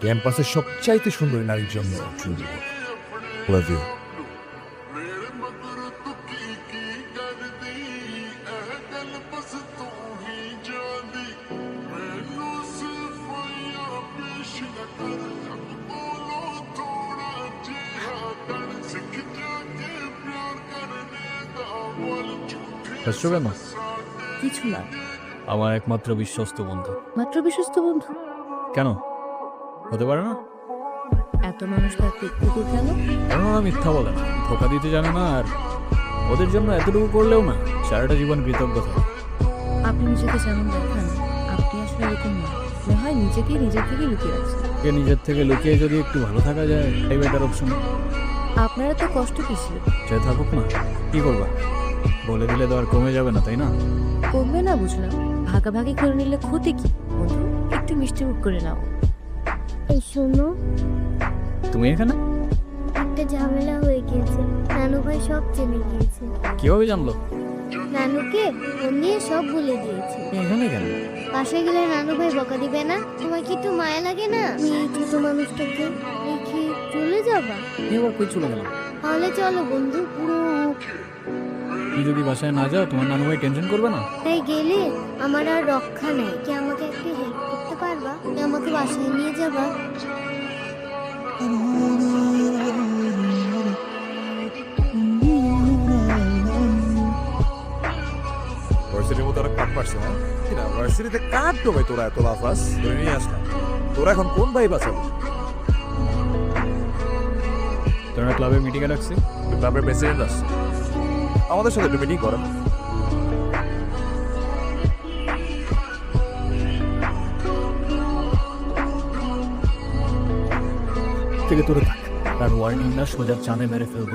ক্যাম্পাসের সবচাইতে সুন্দরী নারীর জন্য চুরি লাভ ইউ হাসছো কেন কিছু না। আমার একমাত্র বিশ্বস্ত বন্ধু। মাত্র বিশ্বস্ত বন্ধু? কেন? হতে পারে না? এত মানুষ কেন কারণ ওরা মিথ্যা বলে না। ধোকা দিতে জানে না আর ওদের জন্য এতটুকু করলেও না সারাটা জীবন কৃতজ্ঞ থাকে। আপনি নিজেকে যেমন দেখান আপনি আসলে এরকম না। মনে হয় নিজেকে নিজের থেকে লুকিয়ে রাখছেন। কে নিজের থেকে লুকিয়ে যদি একটু ভালো থাকা যায় এই বেটার অপশন আপনারা তো কষ্ট কিসের সে থাকুক না কি করবা? বলে দিলে তো আর কমে যাবে না তাই না? কমবে না বুঝলাম। ভাগাভাগি করে নিলে ক্ষতি কি? বন্ধু একটু মিষ্টি মুখ করে নাও। এই শোনো। তুমি এখানে? একটা ঝামেলা হয়ে গিয়েছে। নানু ভাই সব জেনে গিয়েছে। কীভাবে জানলো? নানুকে ফোন দিয়ে সব বলে দিয়েছে। এখানে কেন? পাশে গেলে নানু ভাই বকা দিবে না? তোমার কি একটু মায়া লাগে না? তুমি এই ছোট মানুষটাকে রেখে চলে যাবা? এবার কই চলে গেলাম তাহলে চলো বন্ধু পুরো তুমি যদি বাসায় না যাও তোমার নানু ভাই টেনশন করবে না? তাই গেলে আমার আর রক্ষা নাই। কি আমাকে একটু হেল্প করতে পারবা? কি আমাকে বাসায় নিয়ে যাবা? ভার্সিটির মতো কাট পারছে না। কি না ভার্সিটিতে কাট তো ভাই তোরা এত লাফাস? ধরে নিয়ে আসলাম তোরা এখন কোন ভাই বাঁচাবো তোরা ক্লাবে মিটিংয়ে রাখছি ক্লাবের প্রেসিডেন্ট আসছে আমাদের সাথে একটু মিটিং করেন। থেকে তোরা থাক। তার ওয়ার্নিং না সোজা চাঁদে মেরে ফেলব